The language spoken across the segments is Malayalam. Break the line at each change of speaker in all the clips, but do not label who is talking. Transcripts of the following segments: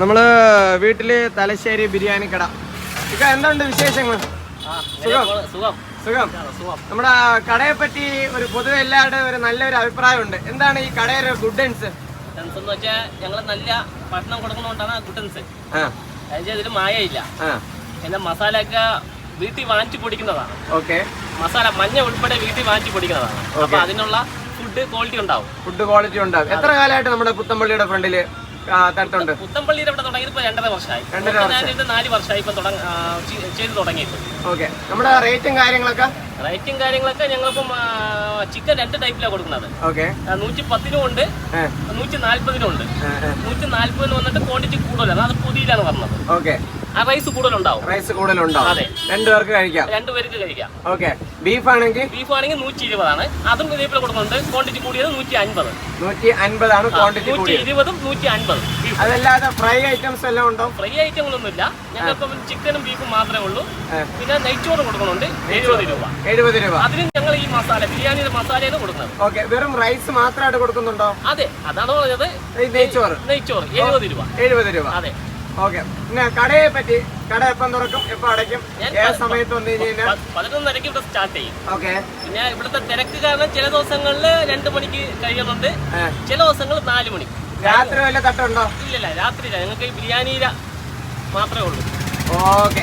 നമ്മൾ വീട്ടിൽ തലശ്ശേരി ബിരിയാണി കട. ഇക്ക എന്തുണ്ട് വിശേഷങ്ങൾ സുഖം?
സുഖം.
നമ്മുടെ കടയെ പറ്റി ഒരു പൊതുവെ എല്ലാവരുടെയും ഒരു നല്ലൊരു അഭിപ്രായമുണ്ട്. എന്താണ് ഈ കടയുടെ ഗുഡൻസ്
എന്ന് വെച്ചാൽ ഞങ്ങൾ നല്ല ഭക്ഷണം കൊടുക്കുന്നതുകൊണ്ടാണ്
ഗുഡൻസ്
അതിന്റെ ഇതിൽ മായയില്ല. പിന്നെ മസാല ഒക്കെ വീട്ടിൽ വാങ്ങിച്ചു പൊടിക്കുന്നതാണ്.
ഓക്കെ.
മസാല മഞ്ഞ ഉൾപ്പെടെ വീട്ടിൽ വാങ്ങിച്ചു പൊടിക്കുന്നതാണ്. അപ്പൊ അതിനുള്ള ഫുഡ് ക്വാളിറ്റി ഉണ്ടാവും.
ഫുഡ് ക്വാളിറ്റി ഉണ്ടാവും. എത്ര കാലമായിട്ട് നമ്മുടെ പുത്തമ്പള്ളിയുടെ ഫ്രണ്ടിൽ ആ, തട്ടുന്നുണ്ട്
പുത്തമ്പള്ളിയിൽ ഇവിടെ തുടങ്ങിയത് ഇപ്പൊ രണ്ടര വർഷമായി.
രണ്ടര
ഞാനിത് നാല് വർഷമായി ഇപ്പൊ ചെയ്ത് തുടങ്ങിയിട്ട്.
ഓക്കെ. നമ്മുടെ റേറ്റും കാര്യങ്ങളൊക്കെ?
റേറ്റും കാര്യങ്ങളൊക്കെ ഞങ്ങളിപ്പം ചിക്കൻ രണ്ട് ടൈപ്പിലാണ് കൊടുക്കുന്നത്.
ഓക്കെ.
നൂറ്റി പത്തിനും ഉണ്ട്. നൂറ്റി നാല്പതിനും ഉണ്ട്. നൂറ്റി നാല്പതിന് വന്നിട്ട് ക്വാണ്ടിറ്റി കൂടുതലാണ്. അത് പുതിയിലാണ് പറഞ്ഞത്
ഓക്കെ.
റൈസ് കൂടുതലുണ്ടാവും.
റൈസ് കൂടുതലുണ്ടാവും.
അതെ.
രണ്ടു പേർക്ക് കഴിക്കാം.
രണ്ടുപേർക്ക് കഴിക്കാം.
ഓക്കെ ബീഫ് ആണെങ്കിൽ?
ബീഫ് ആണെങ്കിൽ നൂറ്റി ഇരുപതാണ് അതും ഇതേപോലെ കൊടുക്കുന്നുണ്ട്. ക്വാണ്ടിറ്റി കൂടിയത് നൂറ്റി അൻപത്
നൂറ്റി അൻപതാണ് ക്വാണ്ടിറ്റി
നൂറ്റി ഇരുപതും നൂറ്റി അൻപത്
അതല്ലാതെ ഫ്രൈ ഐറ്റംസ് എല്ലാം ഉണ്ടോ?
ഫ്രൈ ഐറ്റങ്ങളൊന്നുമില്ല ഞങ്ങൾക്ക് ചിക്കനും ബീഫും മാത്രമേ ഉള്ളൂ. പിന്നെ നെയ്ച്ചോറ് കൊടുക്കുന്നുണ്ട്. എഴുപത് രൂപ.
എഴുപത് രൂപ.
അതിനും ഞങ്ങൾ ഈ മസാല ബിരിയാണിയുടെ മസാലയാണ് കൊടുക്കുന്നത്.
ഓക്കെ വെറും റൈസ് മാത്രമായിട്ട് കൊടുക്കുന്നുണ്ടോ?
അതെ. അതാണ് പറഞ്ഞത്.
നെയ്ച്ചോറ്.
നെയ്ച്ചോറ്. എഴുപത് രൂപ.
എഴുപത് രൂപ.
അതെ.
ഓക്കെ. പിന്നെ കടയെ പറ്റി കട എപ്പം തുറക്കും എപ്പം അടയ്ക്കും ഏത് സമയത്ത് വന്നു കഴിഞ്ഞാൽ?
പതിനൊന്നരക്ക് ഇവിടെ സ്റ്റാർട്ട് ചെയ്യും.
ഓക്കെ.
പിന്നെ ഇവിടുത്തെ തിരക്ക് കാരണം ചില ദിവസങ്ങളിൽ രണ്ട് മണിക്ക് കഴിയുന്നുണ്ട്. ചില ദിവസങ്ങളിൽ നാല് മണി.
രാത്രി വല്ല തട്ടുണ്ടോ?
ഇല്ലല്ല രാത്രിയില്ല. ഞങ്ങൾക്ക് ബിരിയാണി മാത്രമേ ഉള്ളൂ.
ഓക്കെ.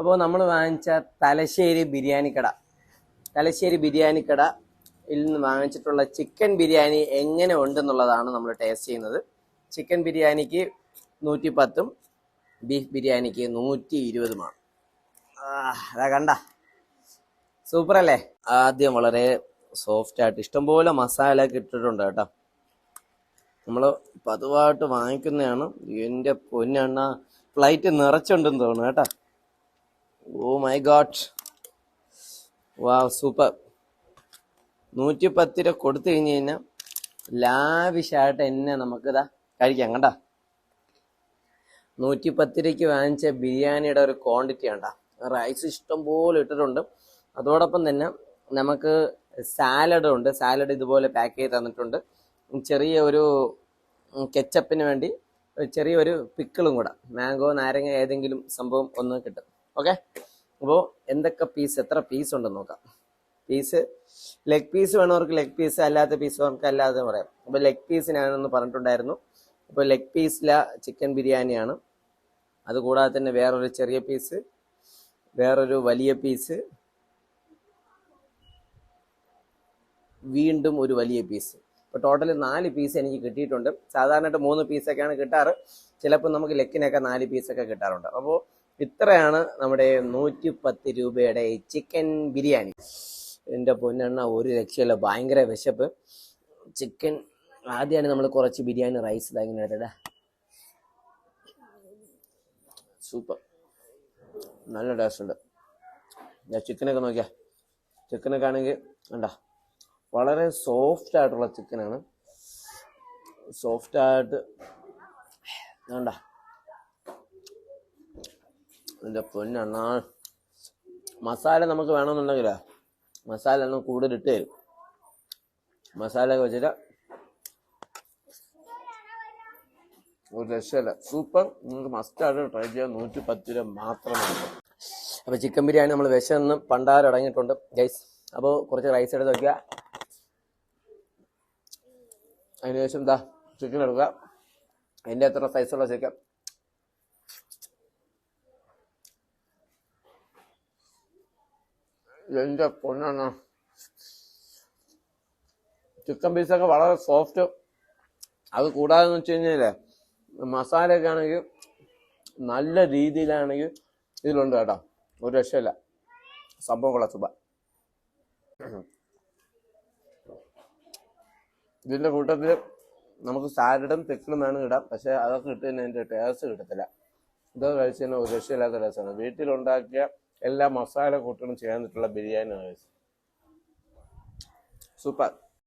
അപ്പോൾ നമ്മൾ വാങ്ങിച്ച തലശ്ശേരി ബിരിയാണി കട. തലശ്ശേരി ബിരിയാണി കട നിന്ന് വാങ്ങിച്ചിട്ടുള്ള ചിക്കൻ ബിരിയാണി എങ്ങനെ ഉണ്ടെന്നുള്ളതാണ് നമ്മൾ ടേസ്റ്റ് ചെയ്യുന്നത്. ചിക്കൻ ബിരിയാണിക്ക് നൂറ്റി പത്തും ബീഫ് ബിരിയാണിക്ക് നൂറ്റി ഇരുപതുമാണ് അതാ കണ്ട. സൂപ്പർ അല്ലേ ആദ്യം വളരെ സോഫ്റ്റ് ആയിട്ട് ഇഷ്ടംപോലെ മസാല ഒക്കെ ഇട്ടിട്ടുണ്ട് കേട്ടോ. നമ്മൾ പതിവായിട്ട് വാങ്ങിക്കുന്നതാണ്. എന്റെ പൊന്നെണ്ണ ഫ്ലൈറ്റ് നിറച്ചുണ്ടെന്ന് തോന്നുന്നു കേട്ടോ. ഓ മൈ ഗോഡ് വാ സൂപ്പർ നൂറ്റി പത്ത് രൂപ കൊടുത്തു കഴിഞ്ഞ് കഴിഞ്ഞാൽ ലാവിഷായിട്ട് എന്നെ നമുക്കിതാ കഴിക്കാം കണ്ട? നൂറ്റി പത്ത് രൂപയ്ക്ക് വാങ്ങിച്ച ബിരിയാണിയുടെ ഒരു ക്വാണ്ടിറ്റി കണ്ട റൈസ് ഇഷ്ടം പോലെ ഇട്ടിട്ടുണ്ട്. അതോടൊപ്പം തന്നെ നമുക്ക് സാലഡ് ഉണ്ട്. സാലഡ് ഇതുപോലെ പാക്ക് ചെയ്ത് തന്നിട്ടുണ്ട്. ചെറിയ ഒരു കെച്ചപ്പിന് വേണ്ടി ചെറിയൊരു പിക്കിളും കൂടെ. മാംഗോ നാരങ്ങ ഏതെങ്കിലും സംഭവം ഒന്ന് കിട്ടും. ഓക്കെ അപ്പോൾ എന്തൊക്കെ പീസ് എത്ര പീസ് ഉണ്ടെന്ന് നോക്കാം. പീസ് ലെഗ് പീസ് വേണവർക്ക് ലെഗ് പീസ് അല്ലാത്ത പീസ് നമുക്ക് അല്ലാതെ പറയാം. അപ്പോൾ ലെഗ് പീസ് ഞാനൊന്ന് പറഞ്ഞിട്ടുണ്ടായിരുന്നു. അപ്പോൾ ലെഗ് പീസില ചിക്കൻ ബിരിയാണിയാണ് അതുകൂടാതെ തന്നെ വേറൊരു ചെറിയ പീസ് വേറൊരു വലിയ പീസ് വീണ്ടും ഒരു വലിയ പീസ് ഇപ്പോൾ ടോട്ടൽ നാല് പീസ് എനിക്ക് കിട്ടിയിട്ടുണ്ട്. സാധാരണയായിട്ട് മൂന്ന് പീസൊക്കെയാണ് കിട്ടാറ്. ചിലപ്പോൾ നമുക്ക് ലെക്കിനൊക്കെ നാല് പീസൊക്കെ കിട്ടാറുണ്ട്. അപ്പോൾ ഇത്രയാണ് നമ്മുടെ നൂറ്റി പത്ത് രൂപയുടെ ചിക്കൻ ബിരിയാണി. എന്റെ പൊന്നെണ്ണ ഒരു രക്ഷയില്ല ഭയങ്കര വിശപ്പ്. ചിക്കൻ ആദ്യമാണ് നമ്മൾ കുറച്ച് ബിരിയാണി റൈസ് ഇതാ ഇങ്ങനെ എടുത്തടാ സൂപ്പർ നല്ല ടേസ്റ്റ് ഉണ്ട്. ഞാൻ ചിക്കനൊക്കെ നോക്കിയാ. ചിക്കനൊക്കെ ആണെങ്കിൽ കണ്ടാ വളരെ സോഫ്റ്റ് ആയിട്ടുള്ള ചിക്കനാണ് സോഫ്റ്റ് ആയിട്ട് വേണ്ട എന്റെ പൊന്നെണ്ണ. മസാല നമുക്ക് വേണമെന്നുണ്ടെങ്കിലേ? മസാല ഒന്ന് കൂടുതൽ ഇട്ട് തരും. മസാല ഒക്കെ വെച്ചിട്ട് ഒരു രക്ഷയില്ല സൂപ്പർ. നിങ്ങൾക്ക് മസ്റ്റായിട്ട് ട്രൈ ചെയ്യാൻ നൂറ്റി പത്ത് രൂപ മാത്രമാണ്.
അപ്പോൾ ചിക്കൻ ബിരിയാണി നമ്മൾ വിശന്ന് പണ്ടാരം അടങ്ങിയിട്ടുണ്ട്. ഗൈസ് അപ്പോൾ കുറച്ച് റൈസ് എടുത്ത് വയ്ക്കുക
അതിനുശേഷം എന്താ ചിക്കൻ എടുക്കുക.
എന്റെ എത്ര സൈസുള്ള ചിക്കൻ
എന്റെ പൊന്നാണ്. ചിക്കൻ പീസൊക്കെ വളരെ സോഫ്റ്റ് അത് കൂടാതെ എന്ന് വെച്ച് കഴിഞ്ഞാലേ മസാലയൊക്കെ ആണെങ്കിൽ നല്ല രീതിയിലാണെങ്കിൽ ഇതിലുണ്ട് കേട്ടോ. ഒരു രക്ഷയില്ല. സംഭവം കൊള്ളാം സുബ ഇതിന്റെ കൂട്ടത്തിൽ നമുക്ക് സാലഡും പിക്കിളും വേണം ഇടാം. പക്ഷെ അതൊക്കെ ഇട്ട് കഴിഞ്ഞാൽ അതിന്റെ ടേസ്റ്റ് കിട്ടത്തില്ല. ഇത് കഴിച്ച് കഴിഞ്ഞാൽ ഒരു രക്ഷയില്ലാത്ത ടേസ്റ്റാണ് വീട്ടിലുണ്ടാക്കിയ എല്ലാ മസാല കൂട്ടണം പറ്റുള്ള ബിരിയാണി സൂപ്പർ.